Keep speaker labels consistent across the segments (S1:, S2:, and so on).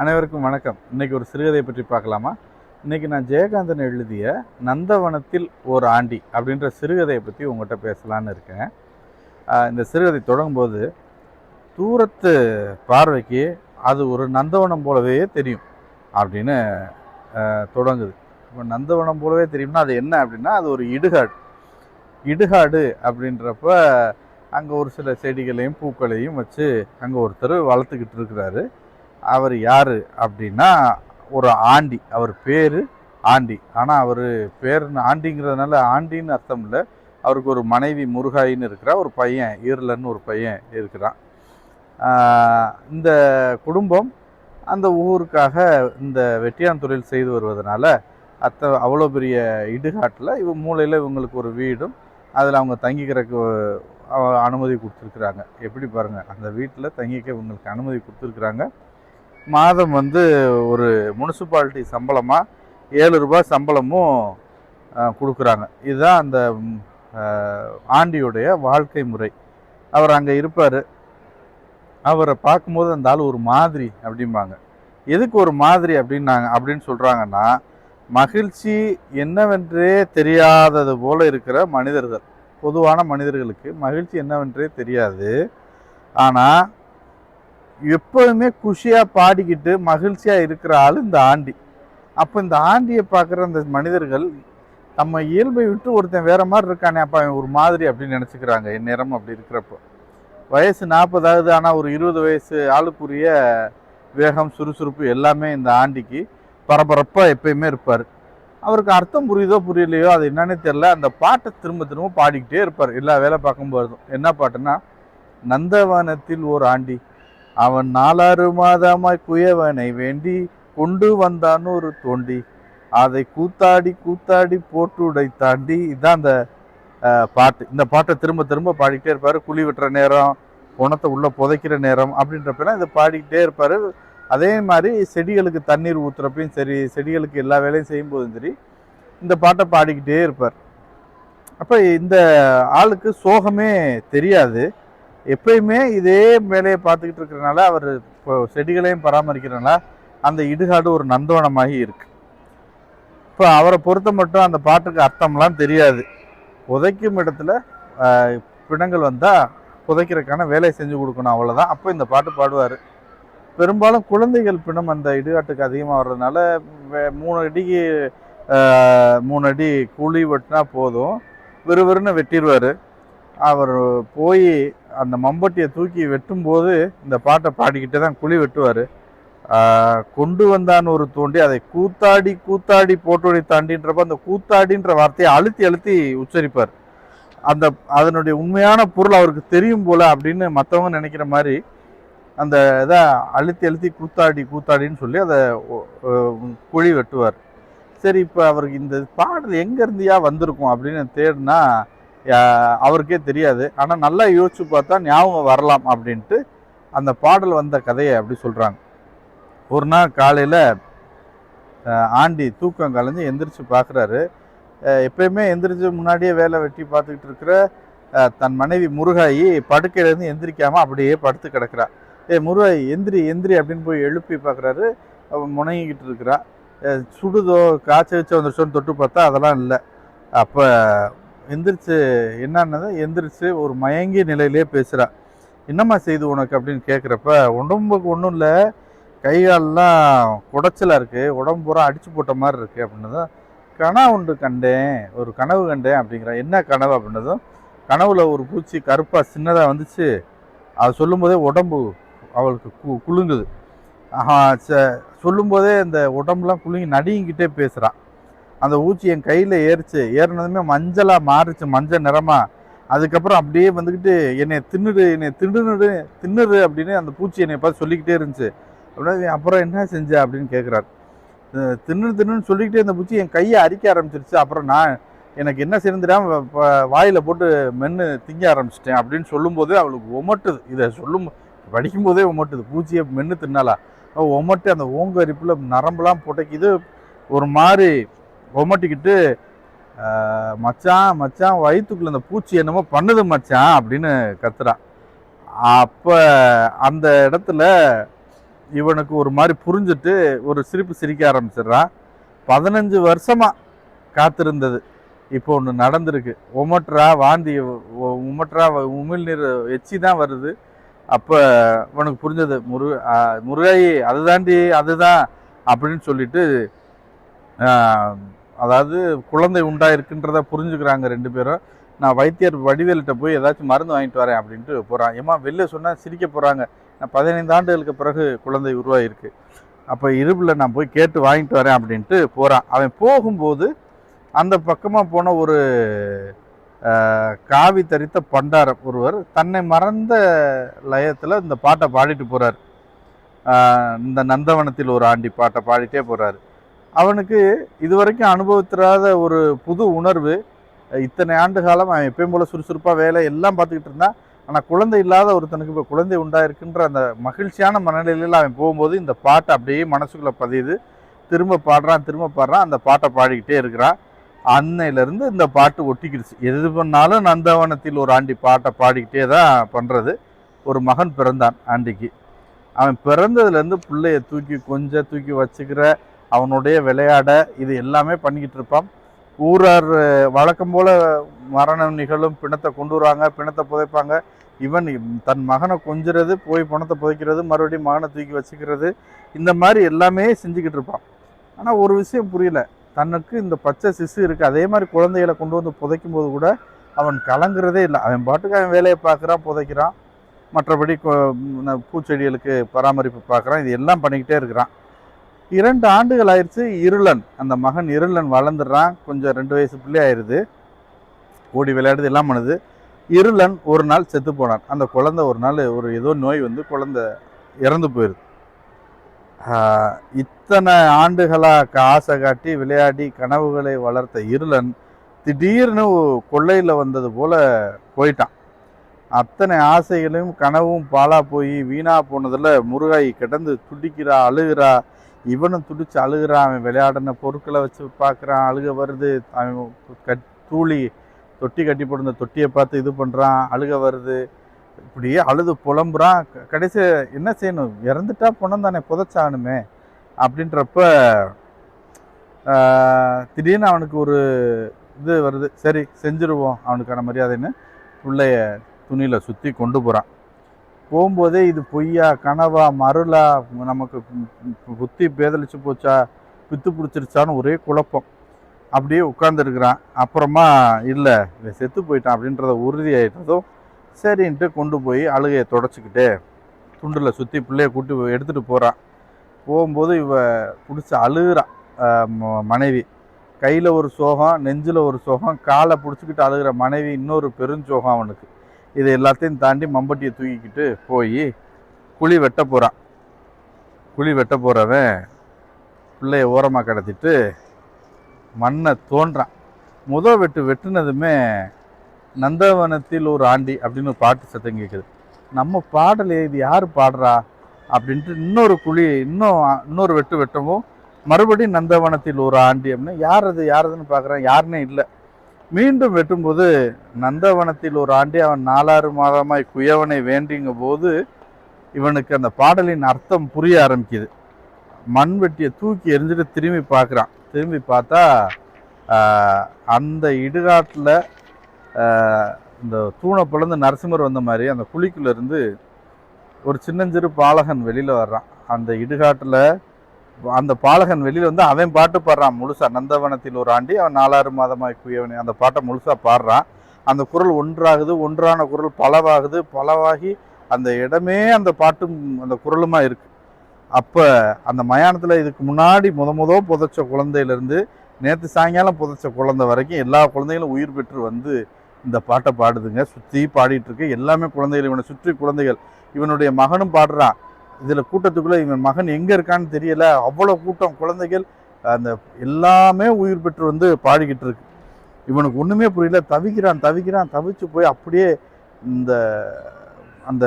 S1: அனைவருக்கும் வணக்கம். இன்னைக்கு ஒரு சிறுகதை பற்றி பார்க்கலாமா? இன்னைக்கு நான் ஜெயகாந்தன் எழுதிய நந்தவனத்தில் ஒரு ஆண்டி அப்படின்ற சிறுகதையை பற்றி உங்கள்கிட்ட பேசலான்னு இருக்கேன். இந்த சிறுகதை தொடங்கும்போது தூரத்து பார்வைக்கு அது ஒரு நந்தவனம் போலவே தெரியும் அப்படின்னு தொடங்குது. இப்போ நந்தவனம் போலவே தெரியும்னா அது என்ன அப்படின்னா அது ஒரு இடுகாடு. இடுகாடு அப்படின்றப்ப அங்கே ஒரு சில செடிகளையும் பூக்களையும் வச்சு அங்கே ஒருத்தர் வளர்த்துக்கிட்டு இருக்கிறாரு. அவர் யார் அப்படின்னா ஒரு ஆண்டி. அவர் பேர் ஆண்டி. ஆனால் அவர் பேர் ஆண்டிங்கிறதுனால ஆண்டின்னு அர்த்தம் இல்லை. அவருக்கு ஒரு மனைவி முருகாயின்னு இருக்கிறா ஒரு பையன் ஈரலன்னு ஒரு பையன் இருக்கிறான். இந்த குடும்பம் அந்த ஊருக்காக இந்த வெட்டியான் தொழில் செய்து வருவதனால அத்த அவ்வளோ பெரிய இடுகாட்டில் இவ மூலையில் இவங்களுக்கு ஒரு வீடும் அதில் அவங்க தங்கிக்கிறக்கு அனுமதி கொடுத்துருக்குறாங்க. எப்படி பாருங்கள் அந்த வீட்டில் தங்கிக்க இவங்களுக்கு அனுமதி கொடுத்துருக்குறாங்க. மாதம் வந்து ஒரு முனிசிபாலிட்டி சம்பளமாக ஏழு ரூபாய் சம்பளமும் கொடுக்குறாங்க. இதுதான் அந்த ஆண்டியுடைய வாழ்க்கை முறை. அவர் அங்கே இருப்பார். அவரை பார்க்கும்போது அந்த ஆள் ஒரு மாதிரி அப்படிம்பாங்க. எதுக்கு ஒரு மாதிரி அப்படின்னாங்க அப்படின்னு சொல்கிறாங்கன்னா மகிழ்ச்சி என்னவென்றே தெரியாதது போல இருக்கிற மனிதர்கள் பொதுவான மனிதர்களுக்கு மகிழ்ச்சி என்னவென்றே தெரியாது. ஆனால் எப்போதுமே குஷியாக பாடிக்கிட்டு மகிழ்ச்சியாக இருக்கிற ஆள் இந்த ஆண்டி. அப்போ இந்த ஆண்டியை பார்க்குற அந்த மனிதர்கள் நம்ம இயல்பை விட்டு ஒருத்தன் வேற மாதிரி இருக்கானே அப்போ அவன் ஒரு மாதிரி அப்படின்னு நினச்சிக்கிறாங்க. என் நேரம் அப்படி இருக்கிறப்போ. வயசு நாற்பதாவது ஆனால் ஒரு இருபது வயசு ஆளுக்குரிய வேகம் சுறுசுறுப்பு எல்லாமே இந்த ஆண்டிக்கு பரபரப்பாக எப்பயுமே இருப்பார். அவருக்கு அர்த்தம் புரியுதோ புரியலையோ அது என்னன்னே தெரில அந்த பாட்டை திரும்ப திரும்ப பாடிக்கிட்டே இருப்பார். எல்லா வேலை பார்க்கும்போதும். என்ன பாட்டுன்னா நந்தவனத்தில் ஓர் ஆண்டி. அவன் நாலாறு மாதமாய் குயவனை வேண்டி கொண்டு வந்தான் ஒரு தோண்டி. அதை கூத்தாடி கூத்தாடி போட்டு உடை தாண்டி இதான் அந்த பாட்டு. இந்த பாட்டை திரும்ப திரும்ப பாடிக்கிட்டே இருப்பார். குழி வெட்டுற நேரம் குணத்தை உள்ளே புதைக்கிற நேரம் அப்படின்றப்பெல்லாம் இதை பாடிக்கிட்டே இருப்பார். அதே மாதிரி செடிகளுக்கு தண்ணீர் ஊற்றுறப்பையும் சரி செடிகளுக்கு எல்லா வேலையும் செய்யும்போதும் சரி இந்த பாட்டை பாடிக்கிட்டே இருப்பார். அப்போ இந்த ஆளுக்கு சோகமே தெரியாது. எப்பயுமே இதே வேலையை பார்த்துக்கிட்டு இருக்கிறனால அவர் இப்போ செடிகளையும் பராமரிக்கிறனால அந்த இடுகாடு ஒரு நந்தவனமாகி இருக்கு. இப்போ அவரை பொறுத்த மட்டும் அந்த பாட்டுக்கு அர்த்தம்லாம் தெரியாது. புதைக்கும் இடத்துல பிணங்கள் வந்தால் புதைக்கிறதுக்கான வேலையை செஞ்சு கொடுக்கணும் அவ்வளோதான் அப்போ இந்த பாட்டு பாடுவார். பெரும்பாலும் குழந்தைகள் பிணம் அந்த இடுகாட்டுக்கு அதிகமாக வர்றதுனால வே- மூணு அடிக்கு மூணு அடி குழி வெட்டினா போதும். விறுவிறுன்னு வெட்டிடுவார் அவர் போய் அந்த மம்பட்டியை தூக்கி வெட்டும்போது இந்த பாட்டை பாடிக்கிட்டே தான் குழி வெட்டுவார். கொண்டு வந்தான் ஒரு தோண்டி அதை கூத்தாடி கூத்தாடி போட்டோடி தாண்டின்றப்ப அந்த கூத்தாடின்ற வார்த்தையை அழுத்தி அழுத்தி உச்சரிப்பார். அந்த அதனுடைய உண்மையான பொருள் அவருக்கு தெரியும் போல அப்படின்னு மற்றவங்க நினைக்கிற மாதிரி அந்த இதை அழுத்தி அழுத்தி கூத்தாடி கூத்தாடின்னு சொல்லி அதை குழி வெட்டுவார். சரி இப்போ அவருக்கு இந்த பாடல் எங்கேருந்தியா வந்திருக்கும் அப்படின்னு தேடினா அவருக்கே தெரியாது. ஆனால் நல்லா யோசிச்சு பார்த்தா ஞாபகம் வரலாம் அப்படின்ட்டு அந்த பாடல் வந்த கதையை அப்படி சொல்கிறாங்க ஒரு நாள் காலையில் ஆண்டி தூக்கம் கலைஞ்சு எந்திரிச்சு பார்க்குறாரு எப்பயுமே எந்திரிச்சு முன்னாடியே வேலை வெட்டி பார்த்துக்கிட்டு இருக்கிற தன் மனைவி முருகாயி படுக்கையிலேருந்து எந்திரிக்காமல் அப்படியே படுத்து கிடக்குறா. ஏ முருகாயி எந்திரி எந்திரி அப்படின்னு போய் எழுப்பி பார்க்குறாரு அவன் முணங்கிக்கிட்டு இருக்கிறா. சுடுதோ காய்ச்சல் வச்சு வந்துருச்சோன்னு தொட்டு பார்த்தா அதெல்லாம் இல்லை. அப்போ எந்திரிச்சு என்னன்னதை எந்திரிச்சு ஒரு மயங்கிய நிலையிலே பேசுகிறா என்னம்மா செய்து உனக்கு? அப்படின்னு கேட்குறப்ப உடம்புக்கு ஒன்றும் இல்லை. கை கால்லாம் குடைச்சலாக இருக்குது உடம்பு பூரா அடிச்சு போட்ட மாதிரி இருக்குது அப்படின்னதும் கனவு ஒன்று கண்டேன். ஒரு கனவு கண்டேன். அப்படிங்கிற. என்ன கனவு? அப்படின்னதும் கனவுல ஒரு பூச்சி கருப்பாக சின்னதாக வந்துச்சு. அது சொல்லும்போதே உடம்பு அவளுக்கு கு குலுங்குது. ஆஹா ச சொல்லும்போதே இந்த உடம்புலாம் குலுங்கி நடிங்கிட்டே பேசுகிறான் அந்த ஊச்சி என் கையில் ஏறிச்சு. ஏறினதுமே மஞ்சளாக மாறுச்சு மஞ்சள் நிறமாக அதுக்கப்புறம் அப்படியே வந்துக்கிட்டு என்னை தின்னுடு என்னை தின்னுடு தின்னுடு அப்படின்னு அந்த பூச்சி என்னை பார்த்து சொல்லிக்கிட்டே இருந்துச்சு. அப்படின்னா அப்புறம் என்ன செஞ்ச அப்படின்னு கேட்குறாரு தின்னு தின்னுன்னு சொல்லிக்கிட்டே இந்த பூச்சி என் கையை அரிக்க ஆரம்பிச்சிருச்சு. அப்புறம் நான் எனக்கு என்ன சேர்ந்துடாம வாயில் போட்டு மென்று திங்க ஆரம்பிச்சிட்டேன் அப்படின்னு சொல்லும்போதே அவளுக்கு ஒமட்டுது. இதை சொல்லும் படிக்கும்போதே உமட்டுது பூச்சியை மென்று தின்னாலா ஒமட்டு அந்த ஓங்கரிப்பில் நரம்புலாம் நரம்பெல்லாம் புடைக்குது. ஒரு மாதிரி உமட்டிக்கிட்டு மச்சான் மச்சான் வயிற்றுக்குள்ள அந்த பூச்சி என்னமோ பண்ணுது மச்சான் அப்படின்னு கத்துறான் அப்போ அந்த இடத்துல இவனுக்கு ஒரு மாதிரி புரிஞ்சுட்டு ஒரு சிரிப்பு சிரிக்க ஆரம்பிச்சிடுறான் பதினஞ்சு வருஷமாக காத்திருந்தது. இப்போ ஒன்று நடந்திருக்கு. உமட்ரா வாந்தி உமட்ரா உமிழ்நீர் எச்சி தான் வருது. அப்போ உனக்கு புரிஞ்சது முரு ஆ, முருகாயி அதுதாண்டி அதுதான் அப்படின்னு சொல்லிட்டு அதாவது குழந்தை உண்டாயிருக்குன்றத புரிஞ்சுக்கிறாங்க ரெண்டு பேரும். நான் வைத்தியர் வடிவேலிட்ட போய் ஏதாச்சும் மருந்து வாங்கிட்டு வரேன் அப்படின்ட்டு போகிறான் ஏமா வெளில சொன்னால் சிரிக்க போகிறாங்க நான் பதினைந்து ஆண்டுகளுக்கு பிறகு குழந்தை உருவாகிருக்கு அப்போ இருப்பில் நான் போய் கேட்டு வாங்கிட்டு வரேன் அப்படின்ட்டு போகிறான் அவன் போகும்போது அந்த பக்கமாக போன ஒரு காவி தரித்த பண்டாரம் ஒருவர் தன்னை மறந்த லயத்தில் இந்த பாட்டை பாடிட்டு போகிறார் இந்த நந்தவனத்தில் ஒரு ஆண்டி பாட்டை பாடிட்டே போகிறாரு அவனுக்கு இதுவரைக்கும் அனுபவித்திராத ஒரு புது உணர்வு. இத்தனை ஆண்டு காலம் அவன் எப்பயும் போல சுறுசுறுப்பாக வேலை எல்லாம் பார்த்துக்கிட்டு இருந்தான் ஆனால் குழந்தை இல்லாத ஒருத்தனுக்கு இப்போ குழந்தை உண்டாயிருக்குன்ற அந்த மகிழ்ச்சியான மனநிலையில் அவன் போகும்போது இந்த பாட்டை அப்படியே மனசுக்குள்ளே பதியுது. திரும்ப பாடுறான் திரும்ப பாடுறான் அந்த பாட்டை பாடிக்கிட்டே இருக்கிறான். அன்னையிலேருந்து இந்த பாட்டு ஒட்டிக்கிடுச்சு. எது பண்ணாலும் நந்தவனத்தில் ஒரு ஆண்டி பாட்டை பாடிக்கிட்டே தான் பண்ணுறது ஒரு மகன் பிறந்தான் ஆண்டிக்கு. அவன் பிறந்ததுலேருந்து பிள்ளைய தூக்கி கொஞ்சம் தூக்கி வச்சுக்கிற அவனுடைய விளையாட இது எல்லாமே பண்ணிக்கிட்டு இருப்பான். ஊரார் வழக்கம் போல் மரணம் நிகழும் பிணத்தை கொண்டு வருவாங்க பிணத்தை புதைப்பாங்க. இவன் தன் மகனை கொஞ்சிறது போய் பணத்தை புதைக்கிறது மறுபடியும் மகனை தூக்கி வச்சுக்கிறது இந்த மாதிரி எல்லாமே செஞ்சுக்கிட்டு இருப்பான். ஆனால் ஒரு விஷயம் புரியல. தனக்கு இந்த பச்சை சிசு இருக்குது அதே மாதிரி குழந்தைகளை கொண்டு வந்து புதைக்கும் போது கூட அவன் கலங்குறதே இல்லை. அவன் பாட்டுக்கு அவன் வேலையை பார்க்குறான் புதைக்கிறான். மற்றபடி பூச்செடிகளுக்கு பராமரிப்பு பார்க்குறான். இது எல்லாம் பண்ணிக்கிட்டே இருக்கிறான். இரண்டு ஆண்டுகள் ஆயிடுச்சு இருளன். அந்த மகன் இருளன் வளர்ந்துடுறான். கொஞ்சம் ரெண்டு வயசு பிள்ளை ஆயிடுது ஓடி விளையாடுது எல்லாம் பண்ணுது. இருளன் ஒரு நாள் செத்து போனான். அந்த குழந்தை ஒரு நாள் ஒரு ஏதோ நோய் வந்து குழந்தை இறந்து போயிடுது இத்தனை ஆண்டுகளாக ஆசை காட்டி விளையாடி கனவுகளை வளர்த்த இருளன் திடீர்னு கொள்ளையில் வந்தது போல் போயிட்டான். அத்தனை ஆசைகளையும் கனவும் பாழா போய் வீணாக போனதில் முருகாய் கிடந்து துடிக்கிறா அழுகிறா. இவனும் துடிச்சு அழுகிறான் அவன் விளையாடின பொருட்களை வச்சு பார்க்குறான் அழுக வருது. அவன் கட் தூளி தொட்டி கட்டி போட்டிருந்த தொட்டியை பார்த்து இது பண்ணுறான் அழுக வருது. இப்படியே அழுது புலம்புறான். கடைசி என்ன செய்யணும்? இறந்துட்டா பணம் தானே புதைச்சாகணுமே. அப்படின்றப்ப திடீர்னு அவனுக்கு ஒரு இது வருது. சரி செஞ்சுருவோம் அவனுக்கான மரியாதைன்னு. பிள்ளைய துணியில் சுற்றி கொண்டு போகிறான் போகும்போதே இது பொய்யா கனவா மருளா நமக்கு புத்தி பேதலிச்சு போச்சா பித்து பிடிச்சிருச்சான்னு ஒரே குழப்பம். அப்படியே உட்காந்துருக்குறான் அப்புறமா இல்லை இவன் செத்து போயிட்டான் அப்படின்றத உறுதி ஆகிட்டதும் சரின்ட்டு கொண்டு போய் அழுகையை தொடச்சிக்கிட்டு துண்டில் சுற்றி பிள்ளைய கூட்டி போய் எடுத்துகிட்டு போகிறான் போகும்போது இவ பிடிச்சி அழுகிறான் ம- மனைவி. கையில் ஒரு சோகம் நெஞ்சில் ஒரு சோகம் காலை பிடிச்சிக்கிட்டு அழுகிற மனைவி இன்னொரு பெருஞ்சோகம் அவனுக்கு. இது எல்லாத்தையும் தாண்டி மம்பட்டியை தூக்கிக்கிட்டு போய் குழி வெட்ட போகிறான் குழி வெட்ட போகிறவன் பிள்ளைய ஓரமாக கடத்திட்டு மண்ணை தோன்றான். முத வெட்டு வெட்டுனதுமே நந்தவனத்தில் ஒரு ஆண்டி அப்படின்னு ஒரு பாட்டு சத்தம் கேட்குது நம்ம பாடலையே இது யார் பாடுறா அப்படின்ட்டு இன்னொரு குழி இன்னும் இன்னொரு வெட்டு வெட்டவும் மறுபடியும் நந்தவனத்தில் ஒரு ஆண்டி அப்படின்னு யார் அது யாருதுன்னு பார்க்குறேன் யாருன்னே இல்லை. மீண்டும் வெட்டும்போது நந்தவனத்தில் ஒரு ஆண்டி அவன் நாலாறு மாதமாய் குயவனை வேண்டிங்க போது இவனுக்கு அந்த பாடலின் அர்த்தம் புரிய ஆரம்பிக்குது. மண் வெட்டியை தூக்கி எரிஞ்சிட்டு திரும்பி பார்க்குறான். திரும்பி பார்த்தா அந்த இடுகாட்டில் இந்த தூணை பிளந்து நரசிம்மர் வந்த மாதிரி அந்த குழிக்குள்ளேருந்து ஒரு சின்னஞ்சிறு பாலகன் வெளியில் வர்றான். அந்த இடுகாட்டில் அந்த பாலகன் வெளியில் வந்து அவன் பாட்டு பாடுறான் முழுசா. நந்தவனத்தில் ஒரு ஆண்டி அவன் நாலாறு மாதமாய் குயவனே. அந்த பாட்டை முழுசாக பாடுறான். அந்த குரல் ஒன்றாகுது ஒன்றான குரல் பலவாகுது. பலவாகி அந்த இடமே அந்த பாட்டும் அந்த குரலுமாக இருக்குது அப்போ அந்த மயானத்தில் இதுக்கு முன்னாடி முத முத புதைச்ச குழந்தையிலேருந்து நேற்று சாயங்காலம் புதைச்ச குழந்தை வரைக்கும் எல்லா குழந்தைகளும் உயிர் பெற்று வந்து இந்த பாட்டை பாடுதுங்க. சுற்றி பாடிட்டுருக்கு எல்லாமே குழந்தைகள் இவனை சுற்றி குழந்தைகள். இவனுடைய மகனும் பாடுறான். இதில் கூட்டத்துக்குள்ளே இவன் மகன் எங்கே இருக்கான்னு தெரியல. அவ்வளோ கூட்டம் குழந்தைகள் அந்த எல்லாமே உயிர் பெற்று வந்து பாடிக்கிட்டு இருக்கு. இவனுக்கு ஒன்றுமே புரியல. தவிக்கிறான் தவிக்கிறான் தவிச்சு போய் அப்படியே இந்த அந்த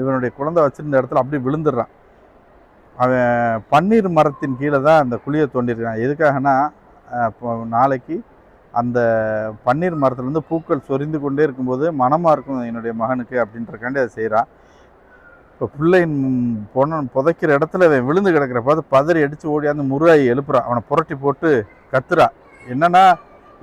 S1: இவனுடைய குழந்தை வச்சுருந்த இடத்துல அப்படியே விழுந்துடுறான். அவன் பன்னீர் மரத்தின் கீழே தான் அந்த குழியை தோண்டியிருக்கான். எதுக்காகனா இப்போ நாளைக்கு அந்த பன்னீர் மரத்துலேருந்து பூக்கள் சொரிந்து கொண்டே இருக்கும்போது மனமாக இருக்கும் என்னுடைய மகனுக்கு அப்படின்றக்காண்டி அதை செய்கிறான் இப்போ பிள்ளை பொண்ணன் பொண்ணு புதைக்கிற இடத்துல அவன் விழுந்து கிடக்கிற பார்த்து பதறி அடித்து ஓடியாந்து முருகாயி எழுப்புறான் அவனை புரட்டி போட்டு கத்துறான் என்னன்னா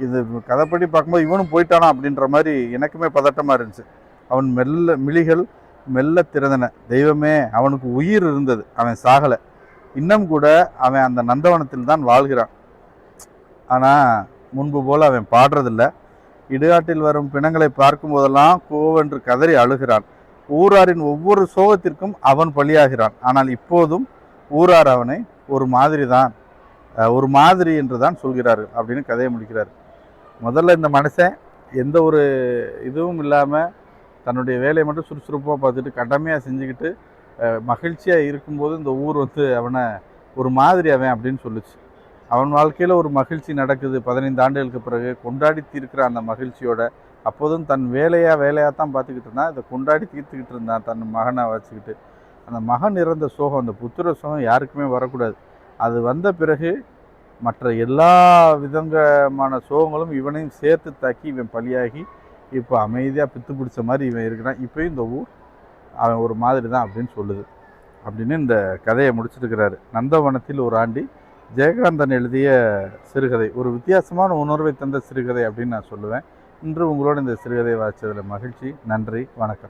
S1: இது கதைப்படி பார்க்கும்போது இவனும் போயிட்டானா அப்படின்ற மாதிரி எனக்குமே பதட்டமாக இருந்துச்சு. அவன் மெல்ல மிழிகள் மெல்ல திறந்தன. தெய்வமே அவனுக்கு உயிர் இருந்தது. அவன் சாகலை. இன்னும் கூட அவன் அந்த நந்தவனத்தில் தான் வாழ்கிறான். ஆனால் முன்பு போல் அவன் பாடுறதில்ல. இடுகாட்டில் வரும் பிணங்களை பார்க்கும் போதெல்லாம் கோவென்று கதறி அழுகிறான். ஊராரின் ஒவ்வொரு சோகத்திற்கும் அவன் பலியாகிறான். ஆனால் இப்போதும் ஊரார் அவனை ஒரு மாதிரி தான் ஒரு மாதிரி என்று தான் சொல்கிறார்கள் அப்படின்னு கதையை முடிக்கிறார். முதல்ல இந்த மனுஷன் எந்த ஒரு இதுவும் இல்லாமல் தன்னுடைய வேலையை மட்டும் சுறுசுறுப்பாக பார்த்துட்டு கடமையாக செஞ்சுக்கிட்டு மகிழ்ச்சியாக இருக்கும்போது இந்த ஊர் வந்து அவனை ஒரு மாதிரி அவன் அப்படின்னு சொல்லுச்சு. அவன் வாழ்க்கையில் ஒரு மகிழ்ச்சி நடக்குது. பதினைந்து ஆண்டுகளுக்கு பிறகு கொண்டாடி தீர்க்கிற அந்த மகிழ்ச்சியோட அப்போதும் தன் வேலையாக வேலையாக தான் பார்த்துக்கிட்டு இருந்தான். இதை கொண்டாடி தீர்த்துக்கிட்டு இருந்தான் தன் மகனை வச்சுக்கிட்டு. அந்த மகன் இறந்த சோகம் அந்த புத்திர சோகம் யாருக்குமே வரக்கூடாது. அது வந்த பிறகு மற்ற எல்லா விதமான சோகங்களும் இவனையும் சேர்த்து தாக்கி இவன் பலியாகி இப்போ அமைதியாக பித்து பிடிச்ச மாதிரி இவன் இருக்கிறான். இப்போயும் இந்த ஊர் அவன் ஒரு மாதிரி தான் அப்படின்னு சொல்லுது. அப்படின்னு இந்த கதையை முடிச்சிருக்கிறாரு. நந்தவனத்தில் ஒரு ஆண்டி ஜெயகாந்தன் எழுதிய சிறுகதை. ஒரு வித்தியாசமான உணர்வை தந்த சிறுகதை அப்படின்னு நான் சொல்லுவேன். இன்று உங்களோட இந்த சிறுகதை வாசித்ததில் மகிழ்ச்சி. நன்றி. வணக்கம்.